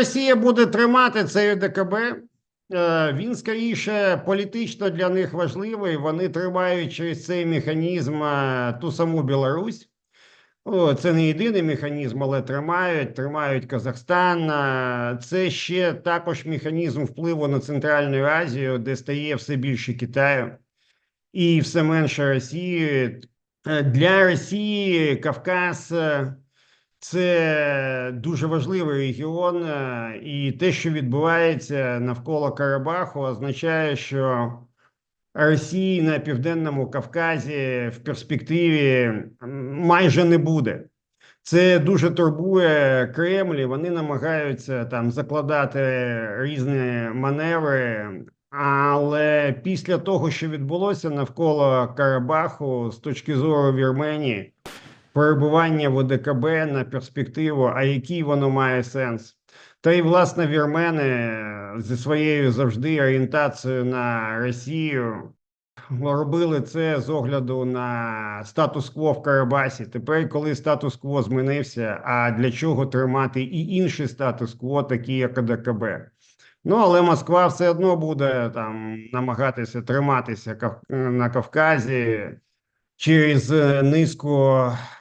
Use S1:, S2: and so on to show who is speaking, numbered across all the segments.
S1: Росія буде тримати цей ОДКБ. Е, Він скоріше політично для них важливий. Вони тримають через цей механізм е, ту саму Білорусь. Це не єдиний механізм, але тримають, тримають Казахстан. Е, Це ще також механізм впливу на Центральну Азію, де стає все більше Китаю і все менше Росії. Для Росії Кавказ це дуже важливий регіон, е, і те, що відбувається навколо Карабаху, означає, що Росії на південному Кавказі в перспективі майже не буде. Це дуже турбує Кремль. Вони намагаються там закладати різні маневри. Але після того, що відбулося навколо Карабаху, з точки зору Вірменії, перебування в ОДКБ на перспективу, а який воно має сенс? Та й власне вірмени зі своєю завжди орієнтацією на Росію робили це з огляду на статус-кво в Карабасі. Тепер, коли статус-кво змінився, а для чого тримати і інший статус-кво, такі як ОДКБ? Ну, але Москва все одно буде там намагатися триматися на Кавказі через е, низку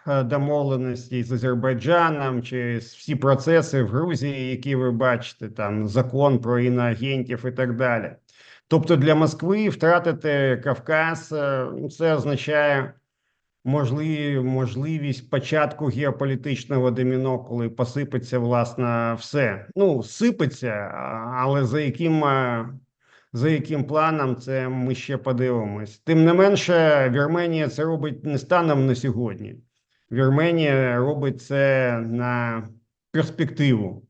S1: е, домовленостей з Азербайджаном, через всі процеси в Грузії, які ви бачите, там закон про іноагентів і так далі. Тобто для Москви втратити Кавказ е, ну, це означає можливі, можливість початку геополітичного доміно, коли посипеться власне все. Ну, сипеться, але за яким, за яким планом це ми ще подивимось. Тим не менше, Вірменія це робить не станом на сьогодні. Вірменія робить це на перспективу.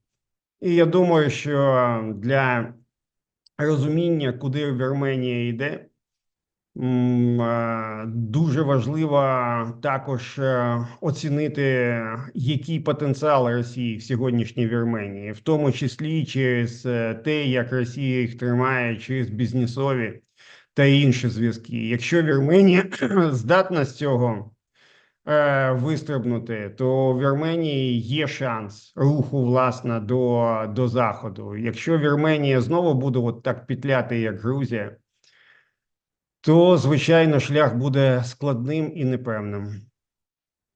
S1: І я думаю, що для розуміння, куди Вірменія йде, дуже важливо також е, оцінити, який потенціал Росії в сьогоднішній Вірменії, в тому числі через е, те, як Росія їх тримає, через бізнесові та інші зв'язки. Якщо Вірменія здатна з цього е, вистрибнути, то в Вірменії є шанс руху власне до, до заходу. Якщо Вірменія знову буде от так петляти, як Грузія, то звичайно шлях буде складним і непевним.